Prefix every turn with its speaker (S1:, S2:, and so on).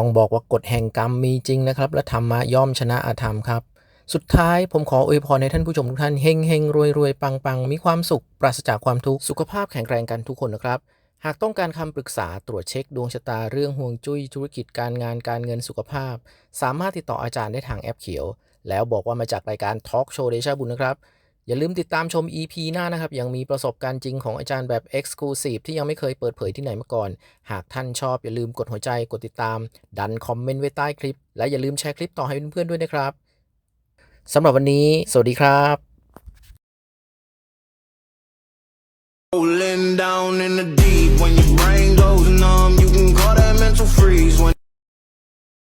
S1: ต้องบอกว่าก
S2: ฎแห่งกรรมมีจริงนะครับ และธรรมะย่อมชนะอาธรรมครับ สุดท้ายผมขออวยพรให้ท่านผู้ชมทุกท่านเฮงเฮงรวยรวยปังปังมีความสุข ปราศจากความทุกข์สุขภาพแข็งแรงกันทุกคนนะครับ หากต้องการคำปรึกษาตรวจเช็คดวงชะตาเรื่องห่วงจุ้ยธุรกิจการงานการเงินสุขภาพ สามารถติดต่ออาจารย์ได้ทางแอปเขียว แล้วบอกว่ามาจากรายการทอล์กโชว์เดชาบุญนะครับ อย่าลืมติดตามชม EP หน้านะครับ ยังมีประสบการณ์จริงของอาจารย์แบบ Exclusive ที่ยังไม่เคยเปิดเผยที่ไหนมาก่อน หากท่านชอบอย่าลืมกดหัวใจกดติดตาม ดันคอมเมนต์ไว้ใต้คลิป และอย่าลืมแชร์คลิปต่อให้เพื่อนๆด้วยนะครับสำหรับวันนี้ สวัสดีครับ
S3: Rolling down in the deep when your brain goes numb,